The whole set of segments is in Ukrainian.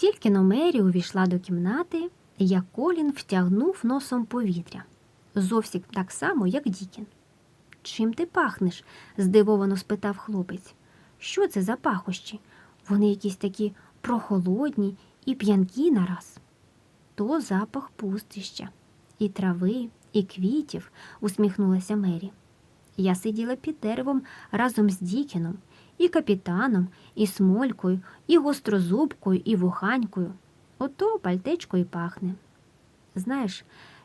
Тільки но Мері увійшла до кімнати, як Колін втягнув носом повітря. Зовсім так само, як Дікін. Чим ти пахнеш? здивовано спитав хлопець. Що це за пахощі? Вони якісь такі прохолодні і п'янкі нараз. То запах пустища, і трави, і квітів, усміхнулася Мері. Я сиділа під деревом разом з Дікіном, і капітаном, і смолькою, і гострозубкою, і вуханькою. Ото пальтечко і пахне. Знаєш,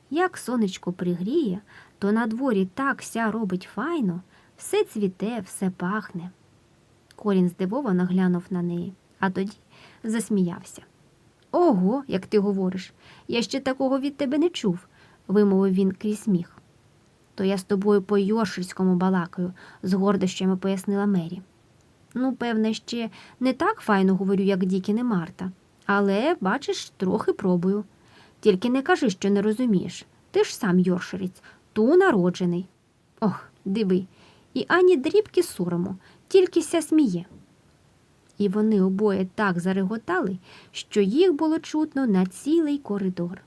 як сонечко пригріє, то на дворі так ся робить файно, все цвіте, все пахне. Колін здивовано глянув на неї, а тоді засміявся. Ого, як ти говориш, я ще такого від тебе не чув, вимовив він крізь сміх. То я з тобою по йорширському балакаю, з гордощами пояснила Мері. Ну, певне, ще не так файно говорю, як Дікін і Марта, але, бачиш, трохи пробую. Тільки не кажи, що не розумієш. Ти ж сам йорширець, ту народжений. Ох, диви, і ані дрібки сорому, тільки ся сміє. І вони обоє так зареготали, що їх було чутно на цілий коридор.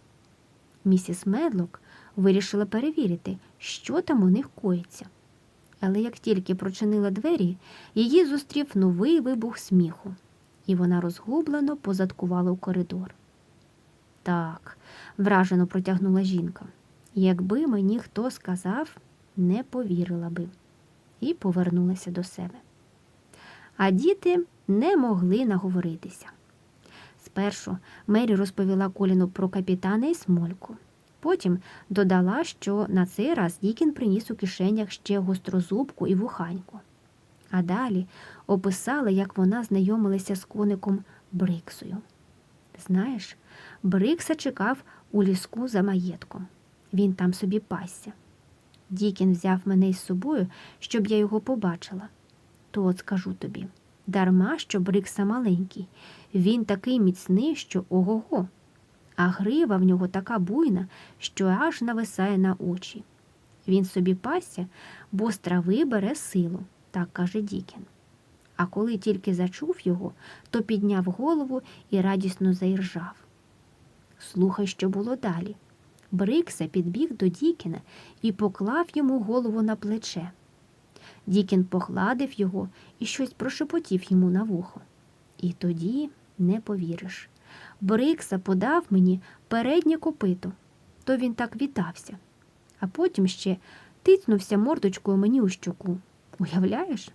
Місіс Медлок вирішила перевірити, що там у них коїться. Але як тільки прочинила двері, її зустрів новий вибух сміху, і вона розгублено позадкувала у коридор. Так, вражено протягнула жінка. Якби мені хто сказав, не повірила би, і повернулася до себе. А діти не могли наговоритися. Спершу Мері розповіла Коліну про капітана і смольку. Потім додала, що на цей раз Дікін приніс у кишенях ще гострозубку і вуханьку. А далі описала, як вона знайомилася з коником Бриксою. Знаєш, Брикса чекав у ліску за маєтком. Він там собі пасся. Дікін взяв мене із собою, щоб я його побачила. То от скажу тобі, дарма, що Брикса маленький, він такий міцний, що ого-го а грива в нього така буйна, що аж нависає на очі. Він собі пасся, бо з трави бере силу, так каже Дікін. А коли тільки зачув його, то підняв голову і радісно заіржав. Слухай, що було далі. Брикса підбіг до Дікіна і поклав йому голову на плече. Дікін погладив його і щось прошепотів йому на вухо. І тоді не повіриш. Брикса подав мені переднє копито, то він так вітався, а потім ще тицнувся мордочкою мені у щоку. Уявляєш?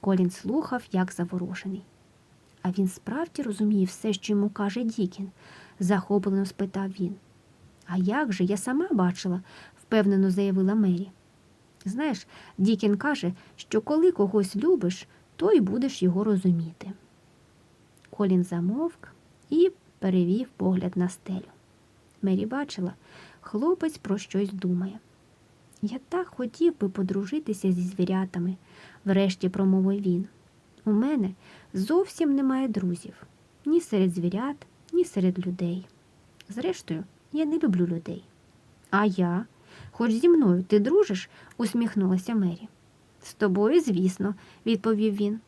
Колін слухав, як заворожений. А він справді розуміє все, що йому каже Дікін, захоплено спитав він. А як же я сама бачила, впевнено заявила Мері. Знаєш, Дікін каже, що коли когось любиш, то й будеш його розуміти. Колін замовк і перевів погляд на стелю. Мері бачила, хлопець про щось думає. Я так хотів би подружитися зі звірятами, врешті промовив він. У мене зовсім немає друзів ні серед звірят, ні серед людей. Зрештою, я не люблю людей. А я, хоч зі мною ти дружиш, усміхнулася Мері. З тобою, звісно, відповів він.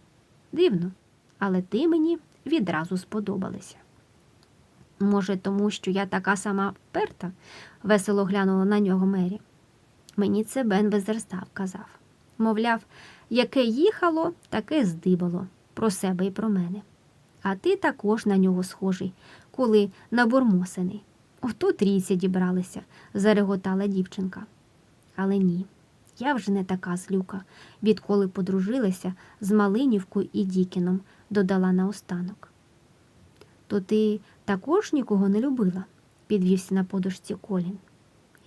Дивно, але ти мені відразу сподобалися. Може, тому що я така сама вперта? весело глянула на нього Мері. Мені це Бен Везерстав казав. Мовляв, яке їхало, таке здибало про себе і про мене. А ти також на нього схожий, коли набурмосений. Ото трійці дібралися, зареготала дівчинка. Але ні, я вже не така злюка, відколи подружилася з Малинівкою і Дікіном, додала наостанок. То ти також нікого не любила, підвівся на подушці Колін.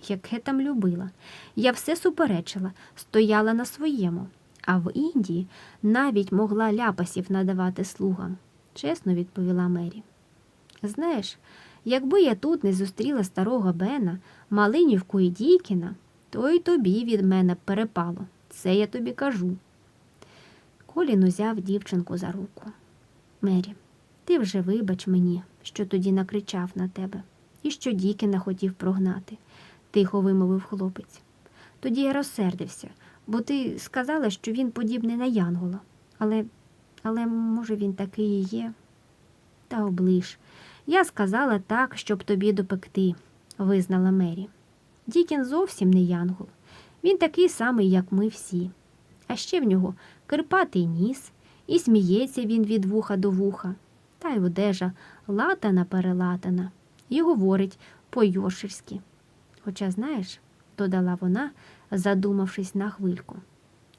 Яке там любила? Я все суперечила, стояла на своєму, а в Індії навіть могла ляпасів надавати слугам, чесно відповіла Мері. Знаєш, якби я тут не зустріла старого Бена, Малинівку і Дійкіна, то й тобі від мене перепало. Це я тобі кажу. Колін узяв дівчинку за руку. Мері, ти вже вибач мені, що тоді накричав на тебе, і що Дікіна хотів прогнати, тихо вимовив хлопець. Тоді я розсердився, бо ти сказала, що він подібний на Янгола. Але, але, може, він такий і є. Та оближ. Я сказала так, щоб тобі допекти, визнала Мері. Дікін зовсім не янгол. Він такий самий, як ми всі. А ще в нього кирпатий ніс, і сміється він від вуха до вуха, й одежа латана перелатана, і говорить по-йошерськи. Хоча, знаєш, додала вона, задумавшись на хвильку,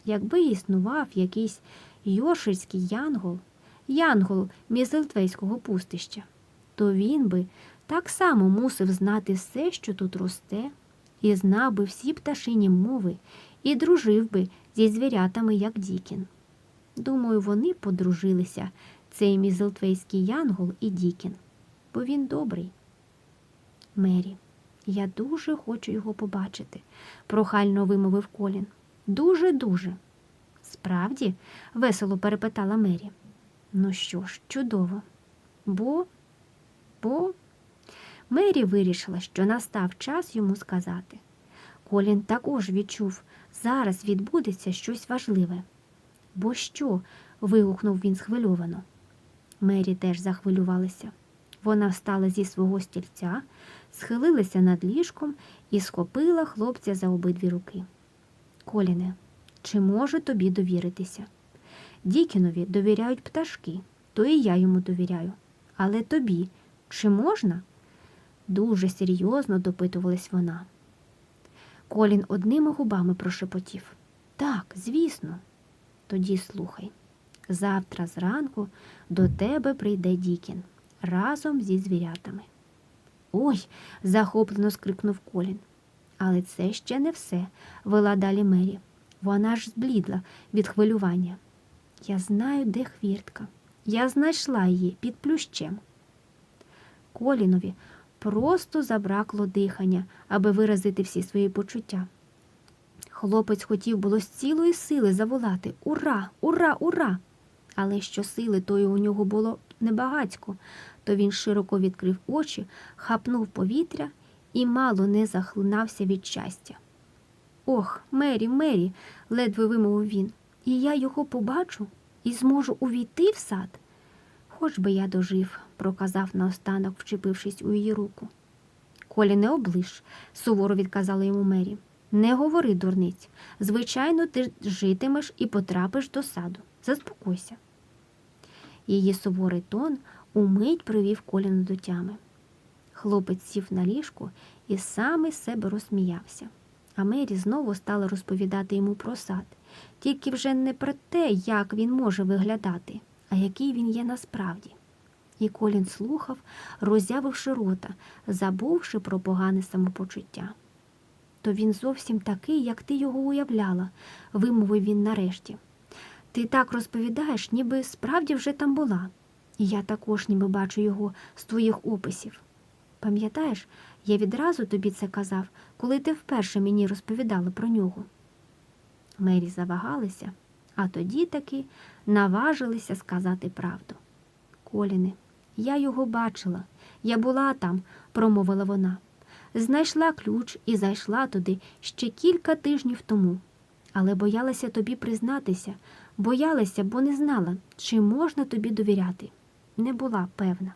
якби існував якийсь йошерський янгол, янгол Мізелтвейського пустища, то він би так само мусив знати все, що тут росте, і знав би всі пташині мови, і дружив би зі звірятами, як Дікін. Думаю, вони подружилися, цей мізелтвейський янгол і Дікін, бо він добрий. Мері, я дуже хочу його побачити, прохально вимовив Колін. Дуже, дуже. Справді? весело перепитала Мері. Ну що ж, чудово. Бо, бо Мері вирішила, що настав час йому сказати. Колін також відчув, зараз відбудеться щось важливе. Бо що? вигукнув він схвильовано. Мері теж захвилювалася. Вона встала зі свого стільця, схилилася над ліжком і схопила хлопця за обидві руки. Коліне, чи можу тобі довіритися? Дікінові довіряють пташки, то і я йому довіряю. Але тобі чи можна? Дуже серйозно допитувалась вона. Колін одними губами прошепотів. Так, звісно. Тоді слухай. Завтра зранку до тебе прийде Дікін разом зі звірятами. Ой. захоплено скрикнув Колін. Але це ще не все, вела далі Мері. Вона ж зблідла від хвилювання. Я знаю, де хвіртка. Я знайшла її під плющем. Колінові просто забракло дихання, аби виразити всі свої почуття. Хлопець хотів було з цілої сили заволати Ура, ура, ура! Але що сили тої у нього було небагацько, то він широко відкрив очі, хапнув повітря і мало не захлинався від щастя. Ох, Мері, Мері, ледве вимовив він, і я його побачу і зможу увійти в сад. Хоч би я дожив, проказав наостанок, вчепившись у її руку. Колі, не оближ, суворо відказала йому Мері. Не говори, дурниць. Звичайно, ти житимеш і потрапиш до саду. Заспокойся. Її суворий тон умить привів Коліна до тями. Хлопець сів на ліжку і сам із себе розсміявся. А Мері знову стала розповідати йому про сад, тільки вже не про те, як він може виглядати, а який він є насправді. І Колін слухав, роззявивши рота, забувши про погане самопочуття. То він зовсім такий, як ти його уявляла, вимовив він нарешті. Ти так розповідаєш, ніби справді вже там була, і я також ніби бачу його з твоїх описів. Пам'ятаєш, я відразу тобі це казав, коли ти вперше мені розповідала про нього. Мері завагалися, а тоді таки наважилися сказати правду. Коліне, я його бачила, я була там, промовила вона. Знайшла ключ і зайшла туди ще кілька тижнів тому, але боялася тобі признатися, боялася, бо не знала, чи можна тобі довіряти. Не була певна.